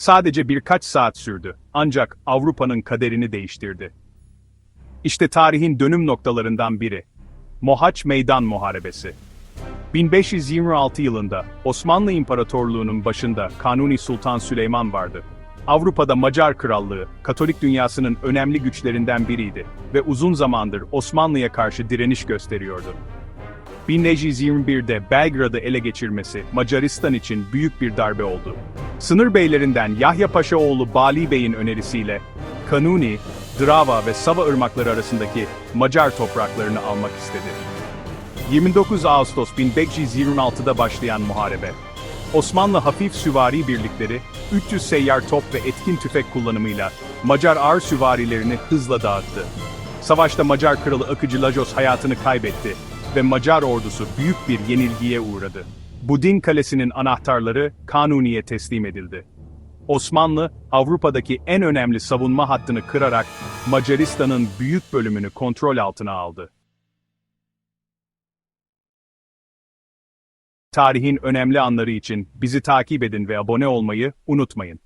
Sadece birkaç saat sürdü ancak Avrupa'nın kaderini değiştirdi. İşte tarihin dönüm noktalarından biri. Mohaç Meydan Muharebesi. 1526 yılında Osmanlı İmparatorluğu'nun başında Kanuni Sultan Süleyman vardı. Avrupa'da Macar Krallığı, Katolik dünyasının önemli güçlerinden biriydi ve uzun zamandır Osmanlı'ya karşı direniş gösteriyordu. 1521'de Belgrad'ı ele geçirmesi Macaristan için büyük bir darbe oldu. Sınır beylerinden Yahya Paşa oğlu Bali Bey'in önerisiyle Kanuni, Drava ve Sava ırmakları arasındaki Macar topraklarını almak istedi. 29 Ağustos 1526'da başlayan muharebe. Osmanlı hafif süvari birlikleri, 300 seyyar top ve etkin tüfek kullanımıyla Macar ağır süvarilerini hızla dağıttı. Savaşta Macar kralı Akıcı Lajos hayatını kaybetti ve Macar ordusu büyük bir yenilgiye uğradı. Budin Kalesi'nin anahtarları Kanuni'ye teslim edildi. Osmanlı, Avrupa'daki en önemli savunma hattını kırarak Macaristan'ın büyük bölümünü kontrol altına aldı. Tarihin önemli anları için bizi takip edin ve abone olmayı unutmayın.